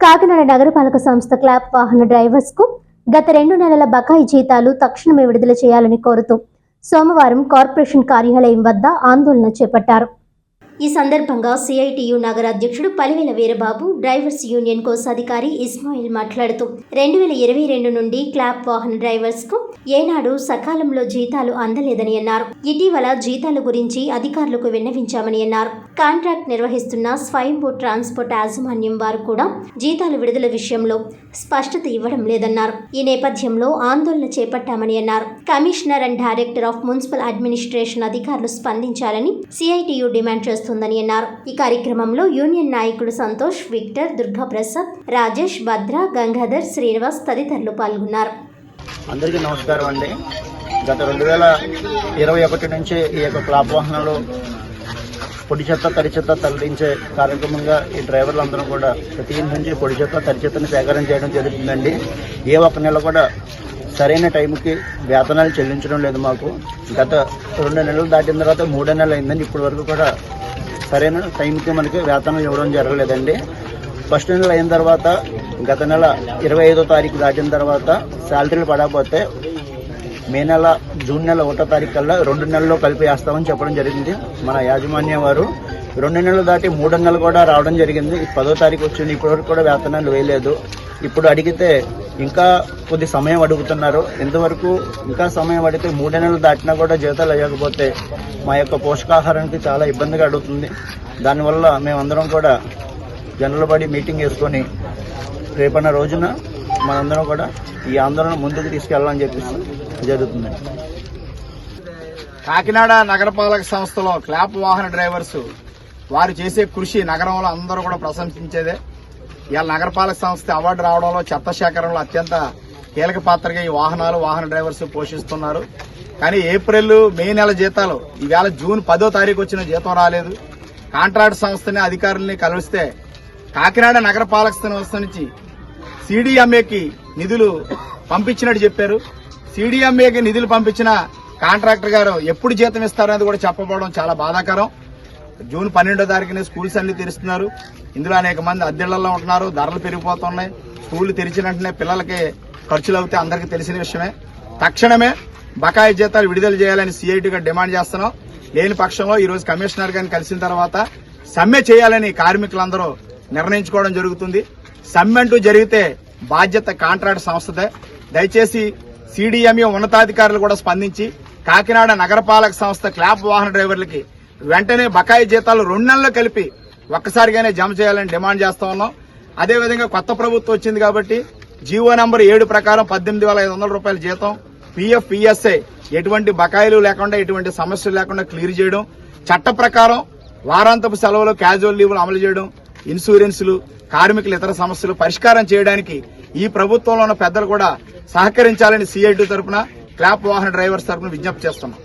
కాకినాడ నగరపాలక సంస్థ క్లాప్ వాహన డ్రైవర్స్కు గత రెండు నెలల బకాయి జీతాలు తక్షణమే విడుదల చేయాలని కోరుతూ సోమవారం కార్పొరేషన్ కార్యాలయం వద్ద ఆందోళన చేపట్టారు. ఈ సందర్భంగా సిఐటియు నగర అధ్యక్షుడు పలివెల వీరబాబు డ్రైవర్స్ యూనియన్ కోశాధికారి ఇస్మాయిల్ మాట్లాడుతూ రెండు వేల ఇరవై రెండు నుండి క్లాప్ వాహన డ్రైవర్స్కు ఏనాడు సకాలంలో జీతాలు అందలేదని అన్నారు. ఇటీవల జీతాల గురించి అధికారులకు విన్నవించామని అన్నారు. కాంట్రాక్ట్ నిర్వహిస్తున్న స్వయంభూ ట్రాన్స్పోర్ట్ యాజమాన్యం వారు కూడా జీతాలు విడుదల విషయంలో స్పష్టత ఇవ్వడం లేదన్నారు. ఈ నేపథ్యంలో ఆందోళన చేపట్టామని అన్నారు. Commissioner and director of municipal administration అధికారులు స్పందించాలని సిఐటియు డిమాండ్ చేస్తున్నారు. చేస్తుందని అన్నారు. ఈ కార్యక్రమంలో యూనియన్ నాయకుడు సంతోష్ విక్టర్ దుర్గా ప్రసాద్ రాజేష్ భద్ర గంగాధర్ శ్రీనివాస్ తదితరులు పాల్గొన్నారు. అందరికీ నమస్కారం అండి. గత రెండు వేల ఇరవై ఒకటి నుంచి ఈ యొక్క క్లాప్ వాహనాలు పొడి చెత్త తడి చెత్త తరలించే కార్యక్రమంగా ఈ డ్రైవర్లందరూ కూడా ప్రతి ఇంటి నుంచి పొడి చెత్త తడి చెత్తను సేకరణ చేయడం జరుగుతుందండి. ఏ ఒక్క నెల కూడా సరైన టైంకి వేతనాలు చెల్లించడం లేదు మాకు. గత రెండు నెలలు దాటిన తర్వాత మూడో నెలలు అయిందని ఇప్పటి వరకు కూడా సరైన టైంకి మనకి వేతనం ఇవ్వడం జరగలేదండి. ఫస్ట్ నెల అయిన తర్వాత గత నెల ఇరవై ఐదో తారీఖు దాటిన తర్వాత శాలరీలు పడకపోతే మే నెల జూన్ నెల ఒకటో తారీఖు కల్లా రెండు నెలల్లో కలిపి వేస్తామని చెప్పడం జరిగింది. మన యాజమాన్యం వారు రెండు నెలలు దాటి మూడో నెలలు కూడా రావడం జరిగింది. పదో తారీఖు వచ్చింది. ఇప్పటివరకు కూడా వేతనాలు వేయలేదు. ఇప్పుడు అడిగితే ఇంకా కొద్ది సమయం అడుగుతున్నారు. ఇంతవరకు ఇంకా సమయం అడిగితే మూడే నెలలు దాటినా కూడా జీతాలు అయ్యకపోతే మా యొక్క పోషకాహారానికి చాలా ఇబ్బందిగా అడుగుతుంది. దానివల్ల మేమందరం కూడా జనరల్ బాడీ మీటింగ్ వేసుకొని రేపన్న రోజున మనందరం కూడా ఈ ఆందోళన ముందుకు తీసుకెళ్ళాలని చెప్పేసి జరుగుతుంది. కాకినాడ నగరపాలక సంస్థలో క్లాప్ వాహన డ్రైవర్స్ వారు చేసే కృషి నగరంలో అందరూ కూడా ప్రశంసించేదే. ఇవాళ నగరపాలక సంస్థ అవార్డు రావడంలో చెత్త సేకరణలో అత్యంత కీలక పాత్రగా ఈ వాహనాలు వాహన డ్రైవర్స్ పోషిస్తున్నారు. కానీ ఏప్రిల్ మే నెల జీతాలు ఈవేళ జూన్ పదో తారీఖు వచ్చిన జీతం రాలేదు. కాంట్రాక్ట్ సంస్థని అధికారుల్ని కలిస్తే కాకినాడ నగరపాలక సంస్థ నుంచి సిడిఎంఏకి నిధులు పంపించినట్టు చెప్పారు. సిడిఎంఏకి నిధులు పంపించిన కాంట్రాక్టర్ గారు ఎప్పుడు జీతం ఇస్తారనేది కూడా చెప్పబోవడం చాలా బాధాకరం. జూన్ పన్నెండో తారీఖున స్కూల్స్ అన్ని తెరుస్తున్నారు. ఇందులో అనేక మంది అద్దెళ్ళలో ఉంటున్నారు ధరలు పెరిగిపోతున్నాయి. స్కూల్ తెరిచిన వెంటనే పిల్లలకి ఖర్చులు అవుతాయి అందరికీ తెలిసిన విషయమే. తక్షణమే బకాయి జీతాలు విడుదల చేయాలని సిఐటిగా డిమాండ్ చేస్తున్నాం. లేని పక్షంలో ఈ రోజు కమిషనర్ గారిని కలిసిన తర్వాత సమ్మె చేయాలని కార్మికులందరూ నిర్ణయించుకోవడం జరుగుతుంది. సమ్మె అంటూ జరిగితే బాధ్యత కాంట్రాక్ట్ సంస్థదే. దయచేసి సిడిఎంఏ ఉన్నతాధికారులు కూడా స్పందించి కాకినాడ నగరపాలక సంస్థ క్లాప్ వాహన డ్రైవర్లకి వెంటనే బకాయి జీతాలు రెండు నెలలు కలిపి ఒక్కసారిగానే జమ చేయాలని డిమాండ్ చేస్తా ఉన్నాం. అదేవిధంగా కొత్త ప్రభుత్వం వచ్చింది కాబట్టి జీవో నంబర్ ఏడు ప్రకారం పద్దెనిమిది వేల ఐదు వందల రూపాయల జీతం పిఎఫ్ పిఎస్ఐ ఎటువంటి బకాయిలు లేకుండా ఎటువంటి సమస్యలు లేకుండా క్లియర్ చేయడం చట్ట ప్రకారం వారాంతపు సెలవులు క్యాజువల్ లీవ్లు అమలు చేయడం ఇన్సూరెన్సులు కార్మికులు ఇతర సమస్యలు పరిష్కారం చేయడానికి ఈ ప్రభుత్వంలో ఉన్న పెద్దలు కూడా సహకరించాలని సిఐటి తరపున క్లాప్ వాహన డ్రైవర్స్ తరఫున విజ్ఞప్తి చేస్తున్నాం.